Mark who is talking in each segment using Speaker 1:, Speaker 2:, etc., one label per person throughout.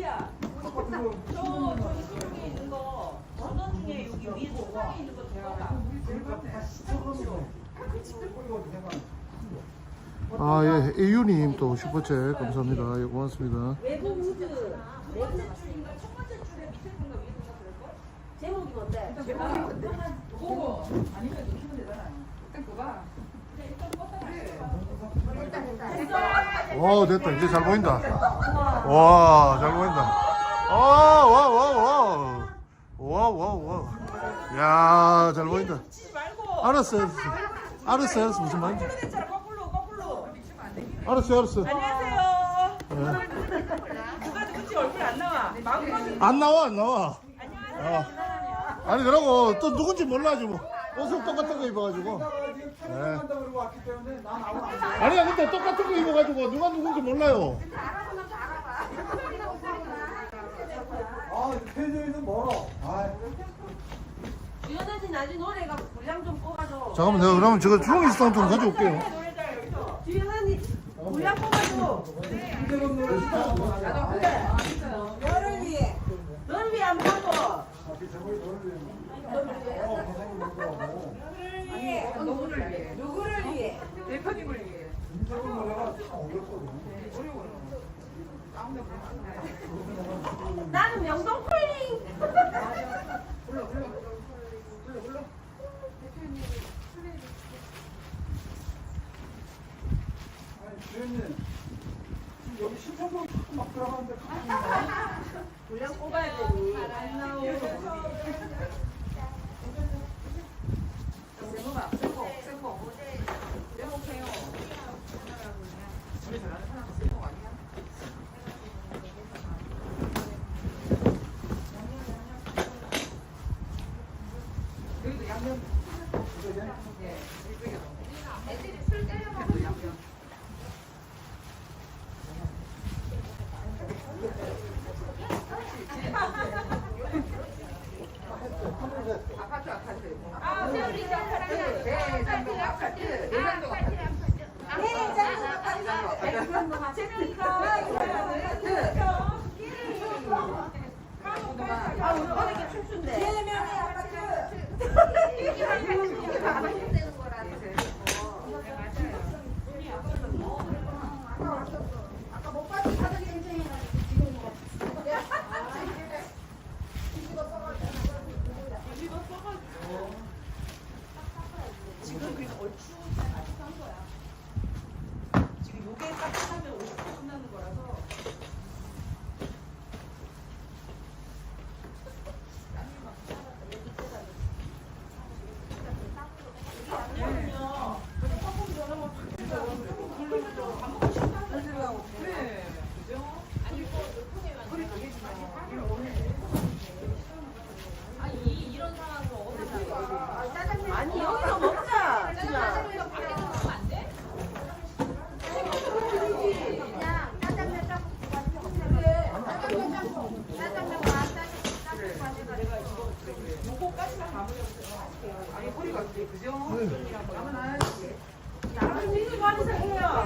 Speaker 1: 우리야. 저, 저 이쪽에 있는 거, 전원 중에 여기 위에 중앙에 있는 거 들어가.
Speaker 2: 아, 예, 이유님 또 슈퍼챗 감사합니다. 예, 고맙습니다.
Speaker 1: 외국 우드. 네 번째 줄인가 첫 번째 줄에 밑에 건가 위에 건가 그럴걸? 제목이 뭔데? 제목이 뭔데?
Speaker 3: 보고 아니면 좀 키면 되잖아요. 일단 그거
Speaker 2: 와, 됐다. 이제 잘 보인다. 와, 잘 보인다. 아, 와, 와, 와. 와, 와, 와. 야, 잘 보인다. 알았어, 알았어. 알았어, 알았어. 무슨 말인지.
Speaker 1: 거꾸로 거꾸로.
Speaker 2: 알았어, 알았어.
Speaker 1: 안녕하세요.
Speaker 2: 예.
Speaker 1: 누가 누군지 얼굴 안 나와. 마음껏
Speaker 2: 안 나와, 안 나와.
Speaker 1: 안녕하세요.
Speaker 2: 어. 아니, 그러고 또 누군지 몰라가지고. 옷을 똑같은 거 입어가지고. 예.
Speaker 4: 그러고 왔기 때문에 난 아무 안 돼.
Speaker 2: 아니야, 근데 똑같은 거 입어가지고 누가 누군지 몰라요.
Speaker 4: 아, 팬들은 멀어. 아,
Speaker 1: 유연아지 나중에 노래가 분량 좀 뽑아줘.
Speaker 2: 잠깐만, 내가 그러면 주홍이 스타운 좀 가져올게요.
Speaker 1: 분량 뽑아줘.
Speaker 4: 이대로 노래
Speaker 1: 그래. 너를 위해. 위해.
Speaker 4: 저걸 어.
Speaker 1: 너를 위해.
Speaker 3: 누구를 위해?
Speaker 1: 누구를 위해?
Speaker 3: 대표님을 위해.
Speaker 4: 인터뷰 노래가 참 어렵거든.
Speaker 3: 어려워요. 아무나 부르면
Speaker 1: 나는 명동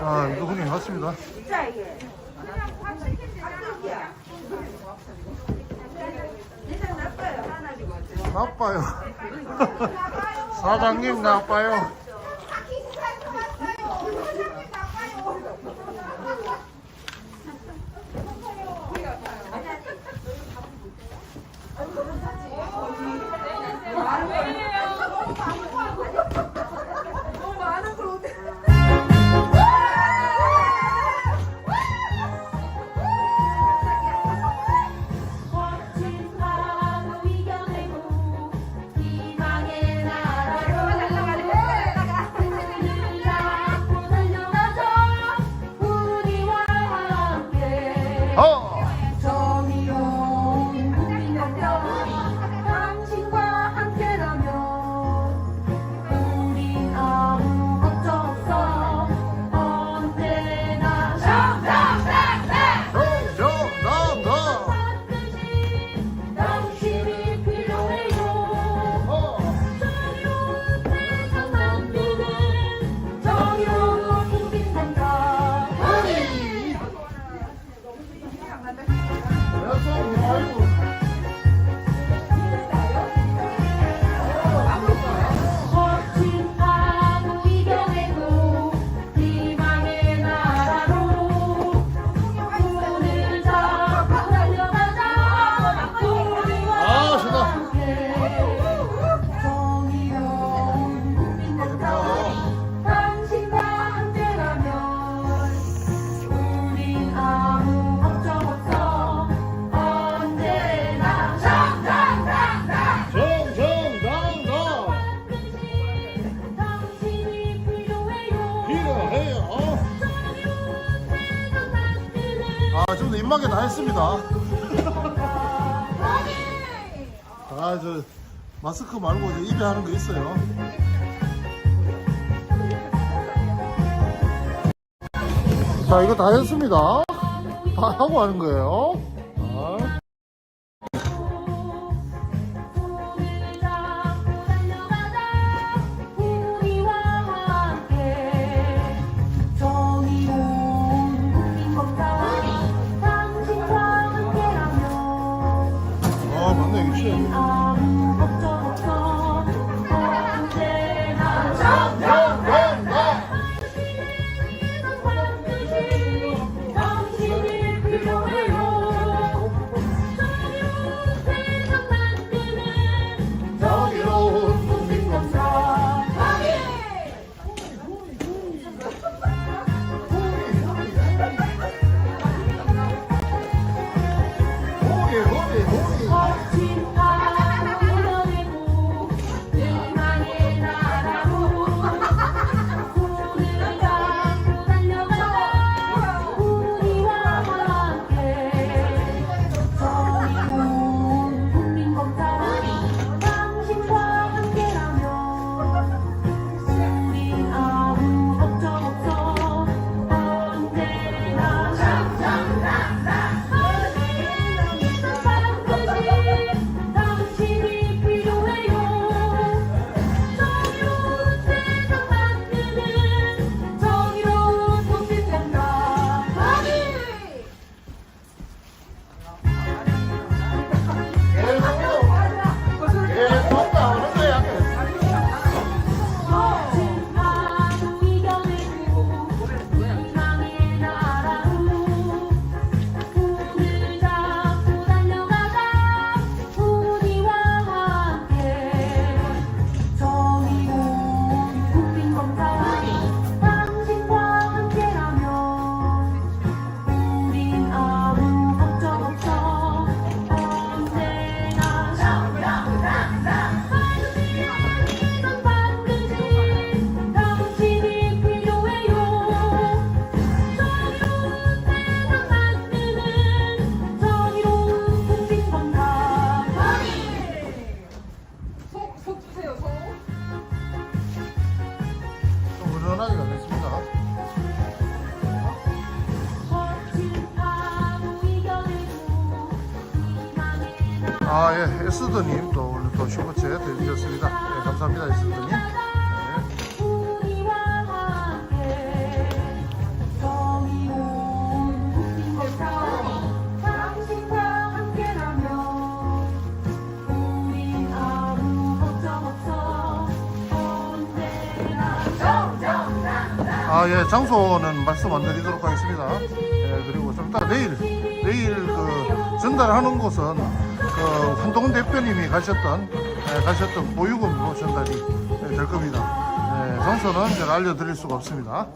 Speaker 4: 아,
Speaker 1: 이거
Speaker 2: 형님 맞습니다.
Speaker 1: 진짜 이게. 합격이야. 대장 나빠요.
Speaker 2: 나빠요. 사장님 나빠요.
Speaker 5: 아, 지금도 입마개 다 했습니다. 아, 저 마스크 말고 입에 하는 거 있어요. 자, 이거 다 했습니다. 다 하고 하는 거예요.
Speaker 2: 희망의 나라 아,
Speaker 5: 예, 에스더님 또 오늘 또 슈퍼챗 해주셨습니다. 예, 감사합니다, 에스더님.
Speaker 2: 아,
Speaker 5: 예, 장소는 말씀 안 드리도록 하겠습니다. 예, 그리고 좀 이따 내일, 내일 그 전달하는 곳은 그 한동훈 대표님이 가셨던, 예, 가셨던 보육원으로 전달이 예, 될 겁니다. 예, 장소는 제가 알려드릴 수가 없습니다.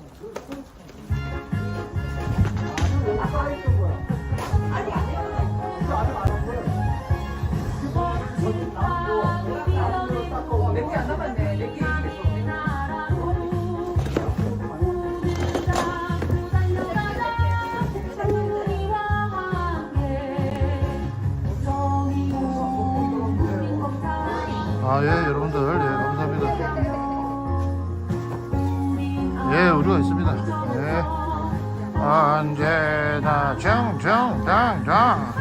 Speaker 3: 안 남았네.
Speaker 5: 아, 예, 여러분들, 예, 감사합니다. 예, 우리가 있습니다. 예. 언제나 정정당당.